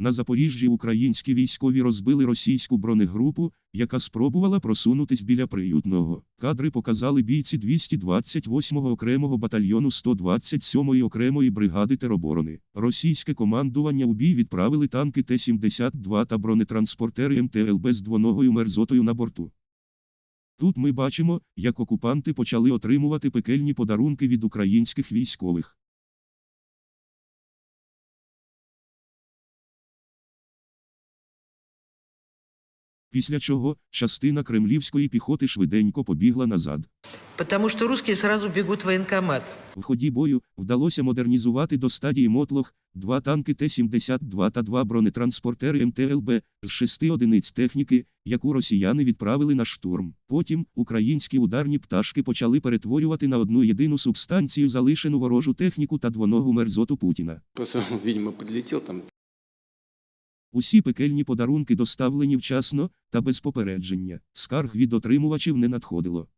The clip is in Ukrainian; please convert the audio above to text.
На Запоріжжі українські військові розбили російську бронегрупу, яка спробувала просунутись біля приютного. Кадри показали бійці 228-го окремого батальйону 127-ї окремої бригади тероборони. Російське командування у бій відправили танки Т-72 та бронетранспортери МТЛБ з двоногою мерзотою на борту. Тут ми бачимо, як окупанти почали отримувати пекельні подарунки від українських військових. Після чого частина кремлівської піхоти швиденько побігла назад. Потому что русские сразу бегут в военкомат. В ході бою вдалося модернізувати до стадії мотлох два танки Т-72 та два бронетранспортери МТЛБ з шести одиниць техніки, яку росіяни відправили на штурм. Потім українські ударні пташки почали перетворювати на одну єдину субстанцію залишену ворожу техніку та двоногу мерзоту Путіна. Просто, видимо, подлетел там. Усі пекельні подарунки доставлені вчасно та без попередження. Скарг від отримувачів не надходило.